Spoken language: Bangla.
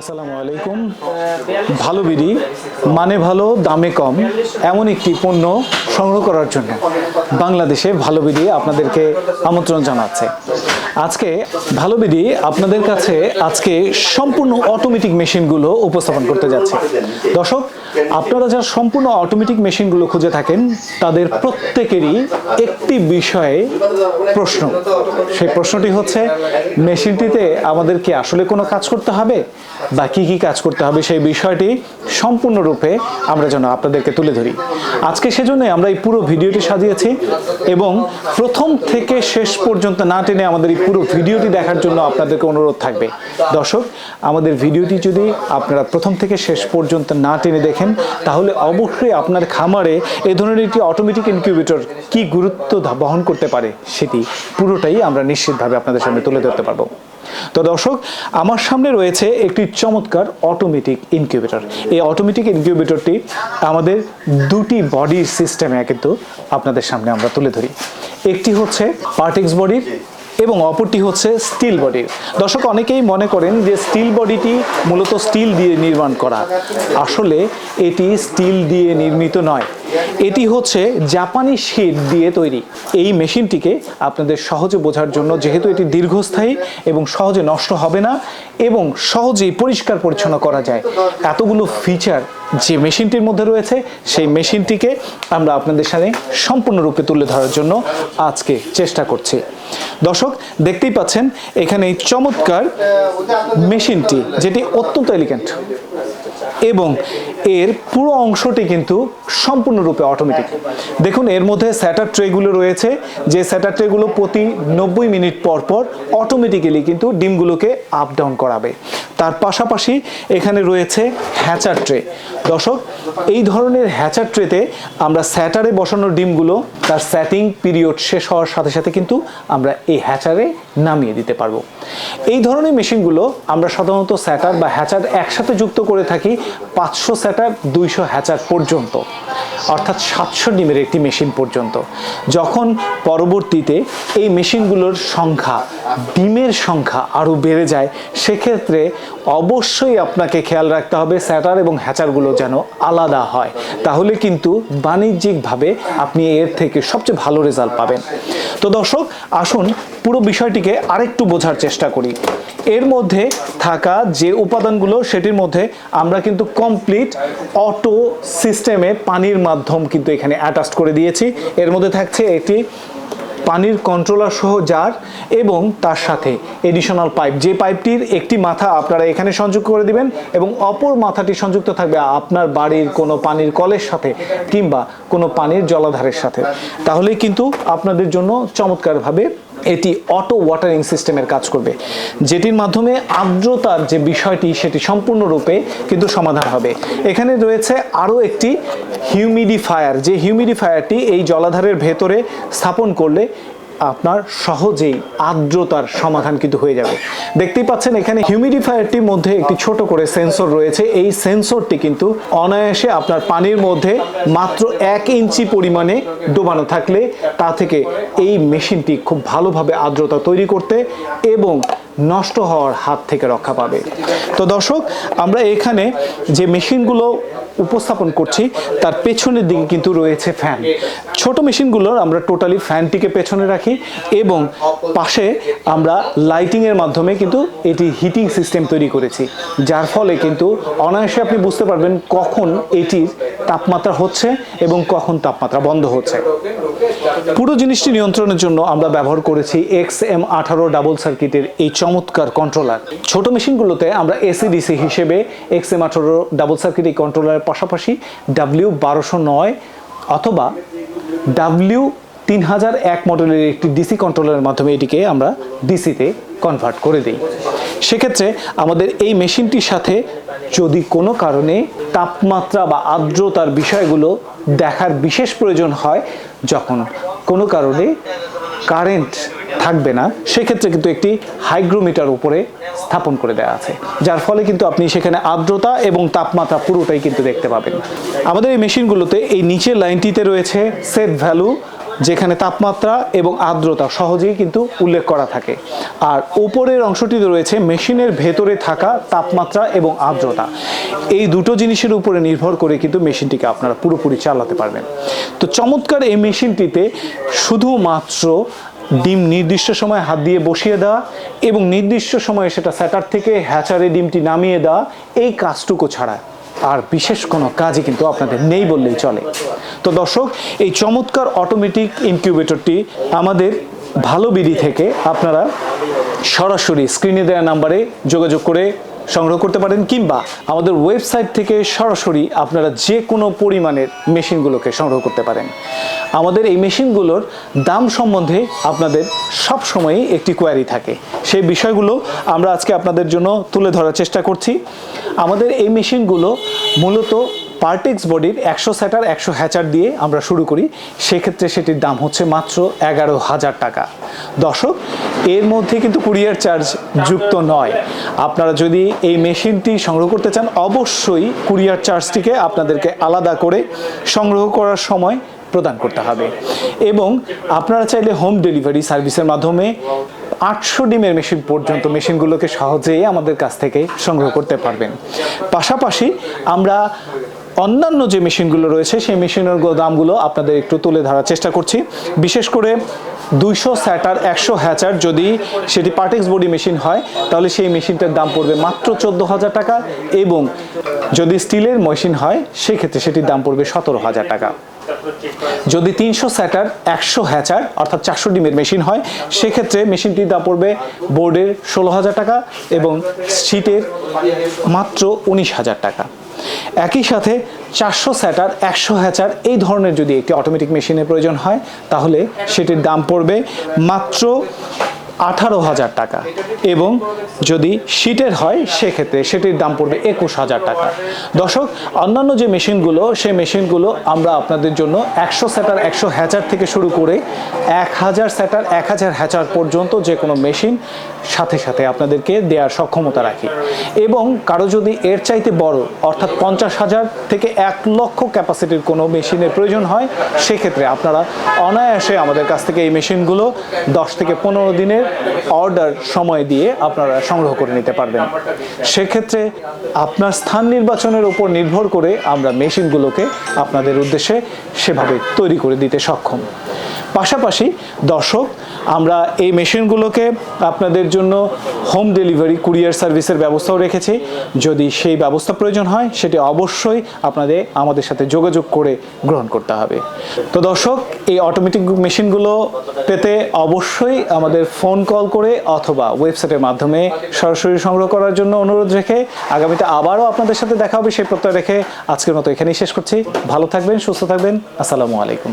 আসসালামু আলাইকুম। ভালো বিড়ি মানে ভালো, দামে কম, এমন একটি পণ্য সংগ্রহ করার জন্য বাংলাদেশে ভালো বিড়ি আপনাদেরকে আমন্ত্রণ জানাচ্ছে। আজকে ভালো বিড়ি আপনাদের কাছে আজকে সম্পূর্ণ অটোমেটিক মেশিনগুলো উপস্থাপন করতে যাচ্ছে। দর্শক, আপনারা যারা সম্পূর্ণ অটোমেটিক মেশিনগুলো খুঁজে থাকেন, তাদের প্রত্যেকেরই একটি বিষয়ে প্রশ্ন। সেই প্রশ্নটি হচ্ছে মেশিনটিতে আমাদের কি আসলে কোনো কাজ করতে হবে? বা কি কি কাজ করতে হবে? সেই বিষয়টি সম্পূর্ণরূপে আমরা যেন আপনাদেরকে তুলে ধরি। আজকে সেজন্য আমরা এই পুরো ভিডিওটি সাজিয়েছি এবং প্রথম থেকে শেষ পর্যন্ত না টেনে আমাদের এই পুরো ভিডিওটি দেখার জন্য আপনাদেরকে অনুরোধ থাকবে। দর্শক, আমাদের ভিডিওটি যদি আপনারা প্রথম থেকে শেষ পর্যন্ত না টেনে দেখেন, তাহলে অবশ্যই আপনার খামারে এ ধরনের একটি অটোমেটিক ইনকিউবেটর কি গুরুত্ব বহন করতে পারে সেটি পুরোটাই আমরা নিশ্চিতভাবে আপনাদের সামনে তুলে ধরতে পারব। তো দর্শক, আমার সামনে রয়েছে একটি চমৎকার অটোমেটিক ইনকিউবেটর এই অটোমেটিক ইনকিউবেটরটি আমাদের দুটি বডির সিস্টেমে কিন্তু আপনাদের সামনে আমরা তুলে ধরি। একটি হচ্ছে পার্টেক্স বডির এবং অপরটি হচ্ছে স্টিল বডির দর্শক, অনেকেই মনে করেন যে স্টিল বডিটি মূলত স্টিল দিয়ে নির্মাণ করা। আসলে এটি স্টিল দিয়ে নির্মিত নয়। এটি হচ্ছে জাপানি শিট দিয়ে তৈরি। এই মেশিনটিকে আপনাদের সহজে বোঝার জন্য যেহেতু এটি দীর্ঘস্থায়ী এবং সহজে নষ্ট হবে না এবং সহজেই পরিষ্কার পরিচ্ছন্ন করা যায়। এতগুলো ফিচার যে মেশিনটির মধ্যে রয়েছে, সেই মেশিনটিকে আমরা আপনাদের সামনে সম্পূর্ণরূপে তুলে ধরার জন্য আজকে চেষ্টা করছি। দর্শক, দেখতেই পাচ্ছেন, এখানে এই চমৎকার মেশিনটি, যেটি অত্যন্ত এলিগেন্ট এবং এর পুরো অংশটি কিন্তু সম্পূর্ণরূপে অটোমেটিক দেখুন, এর মধ্যে স্যাটার ট্রেগুলো রয়েছে, যে স্যাটার ট্রেগুলো প্রতি নব্বই মিনিট পর পর অটোমেটিক্যালি কিন্তু ডিমগুলোকে আপ ডাউন করাবে। তার পাশাপাশি এখানে রয়েছে হ্যাচার ট্রে। দর্শক, এই ধরনের হ্যাচার ট্রেতে আমরা স্যাটারে বসানো ডিমগুলো, তার স্যাটিং পিরিয়ড শেষ হওয়ার সাথে সাথে কিন্তু আমরা এই হ্যাচারে নামিয়ে দিতে পারব। এই ধরনের মেশিনগুলো আমরা সাধারণত স্যাটার বা হ্যাচার একসাথে যুক্ত করে থাকি পাঁচশো স্যাটার, দুইশো হ্যাচার পর্যন্ত, অর্থাৎ সাতশো ডিমের একটি মেশিন পর্যন্ত। যখন পরবর্তীতে এই মেশিনগুলোর সংখ্যা, ডিমের সংখ্যা আরও বেড়ে যায়, সেক্ষেত্রে অবশ্যই আপনাকে খেয়াল রাখতে হবে স্যাটার এবং হ্যাচারগুলো যেন আলাদা হয়, তাহলে কিন্তু বাণিজ্যিকভাবে আপনি এর থেকে সবচেয়ে ভালো রেজাল্ট পাবেন। তো দর্শক, আসুন পুরো বিষয়টিকে আরেকটু বোঝার চেষ্টা করি। এর মধ্যে থাকা যে উপাদানগুলো, সেটির মধ্যে আমরা কিন্তু কমপ্লিট অটো সিস্টেমে পানির মাধ্যম কিন্তু এখানে অ্যাটাচ করে দিয়েছি। এর মধ্যে থাকছে একটি পানির কন্ট্রোলার সহ জার এবং তার সাথে এডিশনাল পাইপ যে পাইপটির একটি মাথা আপনারা এখানে সংযোগ করে দিবেন এবং অপর মাথাটি সংযুক্ত থাকবে আপনার বাড়ির কোনো পানির কলের সাথে কিংবা কোনো পানির জলাধারের সাথে। তাহলেই কিন্তু আপনাদের জন্য চমৎকারভাবে এটি অটো ওয়াটারিং সিস্টেমের কাজ করবে, যেটির মাধ্যমে আর্দ্রতার যে বিষয়টি সেটি সম্পূর্ণরূপে কিন্তু সমাধান হবে। এখানে রয়েছে আরও একটি হিউমিডিফায়ার যে হিউমিডিফায়ারটি এই জলাধারের ভেতরে স্থাপন করলে আপনার সহজেই আর্দ্রতার সমাধান কিন্তু হয়ে যাবে। দেখতেই পাচ্ছেন এখানে হিউমিডিফায়ারটির মধ্যে একটি ছোট করে সেন্সর রয়েছে। এই সেন্সরটি কিন্তু অনায়াসে আপনার পানির মধ্যে মাত্র এক ইঞ্চি পরিমাণে ডোবানো থাকলে তা থেকে এই মেশিনটি খুব ভালোভাবে আর্দ্রতা তৈরি করতে এবং নষ্ট হওয়ার হাত থেকে রক্ষা পাবে। তো দর্শক, আমরা এখানে যে মেশিনগুলো উপস্থাপন করছি, তার পেছনের দিকে কিন্তু রয়েছে ফ্যান। ছোট মেশিনগুলোর আমরা টোটালি ফ্যানটিকে পেছনে রাখি এবং পাশে আমরা লাইটিংয়ের মাধ্যমে কিন্তু এটি হিটিং সিস্টেম তৈরি করেছি, যার ফলে কিন্তু অনায়াসে আপনি বুঝতে পারবেন কখন এটির তাপমাত্রা হচ্ছে এবং কখন তাপমাত্রা বন্ধ হচ্ছে। পুরো জিনিসটি নিয়ন্ত্রণের জন্য আমরা ব্যবহার করেছি এক্স এম আঠারো ডাবল সার্কিটের এই চমৎকার কন্ট্রোলার ছোট মেশিনগুলোতে আমরা এসিডিসি হিসেবে এক্স এম আঠারো ডাবল সার্কিট এই কন্ট্রোলারের পাশাপাশি ডাব্লিউ বারোশো নয় অথবা ডাব্লিউ তিন হাজার এক মডেলের একটি ডিসি কন্ট্রোলারের মাধ্যমে এটিকে আমরা ডিসিতে কনভার্ট করে দিই। সেক্ষেত্রে আমাদের এই মেশিনটির সাথে যদি কোনো কারণে তাপমাত্রা বা আর্দ্রতার বিষয়গুলো দেখার বিশেষ প্রয়োজন হয়, যখন কোনো কারণে কারেন্ট থাকবে না, সেক্ষেত্রে কিন্তু একটি হাইগ্রোমিটার উপরে স্থাপন করে দেওয়া আছে। যার ফলে কিন্তু আপনি সেখানে আর্দ্রতা এবং তাপমাত্রা পুরোটাই কিন্তু দেখতে পাবেন। আমাদের এই মেশিনগুলোতে এই নিচের লাইনটিতে রয়েছে সেট ভ্যালু যেখানে তাপমাত্রা এবং আর্দ্রতা সহজেই কিন্তু উল্লেখ করা থাকে। আর ওপরের অংশটিতে রয়েছে মেশিনের ভেতরে থাকা তাপমাত্রা এবং আর্দ্রতা। এই দুটো জিনিসের উপরে নির্ভর করে কিন্তু মেশিনটিকে আপনারা পুরোপুরি চালাতে পারবেন। তো চমৎকার এই মেশিনটিতে শুধুমাত্র ডিম নির্দিষ্ট সময় হাত দিয়ে বসিয়ে দেওয়া এবং নির্দিষ্ট সময়ে সেটা স্যাটার থেকে হ্যাচারে ডিমটি নামিয়ে দেওয়া, এই কাজটুকু ছাড়া। আর বিশেষ কোনো কাজই কিন্তু আপনাদের নেই বললেই চলে। তো দর্শক, এই চমৎকার অটোমেটিক ইনকিউবেটরটি আমাদের ভালো বিধি থেকে আপনারা সরাসরি স্ক্রিনে দেওয়া নাম্বারে যোগাযোগ করে সংগ্রহ করতে পারেন কিংবা আমাদের ওয়েবসাইট থেকে সরাসরি আপনারা যে কোনো পরিমাণের মেশিনগুলোকে সংগ্রহ করতে পারেন। আমাদের এই মেশিনগুলোর দাম সম্বন্ধে আপনাদের সব সময়ই একটি কোয়ারি থাকে। সেই বিষয়গুলো আমরা আজকে আপনাদের জন্য তুলে ধরার চেষ্টা করছি। আমাদের এই মেশিনগুলো মূলত পার্টেক্স বডির একশো স্যাটার একশো হ্যাচার দিয়ে আমরা শুরু করি। সেক্ষেত্রে সেটির দাম হচ্ছে মাত্র এগারো হাজার টাকা। দর্শক, এর মধ্যে কিন্তু কুরিয়ার চার্জ যুক্ত নয়। আপনারা যদি এই মেশিনটি সংগ্রহ করতে চান, অবশ্যই কুরিয়ার চার্জটিকে আপনাদেরকে আলাদা করে সংগ্রহ করার সময় প্রদান করতে হবে। এবং আপনারা চাইলে হোম ডেলিভারি সার্ভিসের মাধ্যমে আটশো ডিমের মেশিন পর্যন্ত মেশিনগুলোকে সহজেই আমাদের কাছ থেকে সংগ্রহ করতে পারবেন। পাশাপাশি আমরা অন্যান্য যে মেশিনগুলো রয়েছে, সেই মেশিনের দামগুলো আপনাদের একটু তুলে ধরার চেষ্টা করছি। বিশেষ করে দুইশো স্যাটার, একশো হ্যাচার যদি সেটি পার্টেক্স বডি মেশিন হয়, তাহলে সেই মেশিনটার দাম পড়বে মাত্র চোদ্দ হাজার টাকা এবং যদি স্টিলের মেশিন হয়, সেক্ষেত্রে সেটির দাম পড়বে সতেরো হাজার টাকা। যদি তিনশো স্যাটার, একশো হ্যাচার অর্থাৎ চারশো ডিমের মেশিন হয়, সেক্ষেত্রে মেশিনটির দাম পড়বে বোর্ডের ষোলো হাজার টাকা এবং শীটের মাত্র উনিশ হাজার টাকা। একই সাথে চারশো স্যাটার, একশো হ্যাচার এই ধরনের যদি একটি অটোমেটিক মেশিনের প্রয়োজন হয়, তাহলে সেটির দাম পড়বে মাত্র আঠারো হাজার টাকা। এবং যদি শীটের হয়, সেক্ষেত্রে সেটির দাম পড়বে একুশ হাজার টাকা। দর্শক, অন্যান্য যে মেশিনগুলো, সেই মেশিনগুলো আমরা আপনাদের জন্য একশো স্যাটার একশো হ্যাচার থেকে শুরু করে এক হাজার স্যাটার এক হাজার হ্যাচার পর্যন্ত যে কোনো মেশিন সাথে সাথে আপনাদেরকে দেওয়ার সক্ষমতা রাখি। এবং কারও যদি এর চাইতে বড়, অর্থাৎ পঞ্চাশ হাজার থেকে এক লক্ষ ক্যাপাসিটির কোনো মেশিনের প্রয়োজন হয়, সেক্ষেত্রে আপনারা অনায়াসে আমাদের কাছ থেকে এই মেশিনগুলো দশ থেকে পনেরো দিনের অর্ডার সময় দিয়ে আপনারা সংগ্রহ করে নিতে পারবেন। সেক্ষেত্রে আপনার স্থান নির্বাচনের উপর নির্ভর করে আমরা মেশিনগুলোকে আপনাদের উদ্দেশ্যে সেভাবে তৈরি করে দিতে সক্ষম। পাশাপাশি দর্শক, আমরা এই মেশিনগুলোকে আপনাদের জন্য হোম ডেলিভারি, কুরিয়ার সার্ভিসের ব্যবস্থাও রেখেছি। যদি সেই ব্যবস্থা প্রয়োজন হয়, সেটি অবশ্যই আপনাদের, আমাদের সাথে যোগাযোগ করে গ্রহণ করতে হবে। তো দর্শক, এই অটোমেটিক মেশিনগুলো পেতে অবশ্যই আমাদের ফোন কল করে অথবা ওয়েবসাইটের মাধ্যমে সরাসরি সংগ্রহ করার জন্য অনুরোধ রেখে আগামীতে আবারও আপনাদের সাথে দেখা হবে, সেই প্রত্যয় রেখে আজকের মতো এখানেই শেষ করছি। ভালো থাকবেন, সুস্থ থাকবেন। আসসালামু আলাইকুম।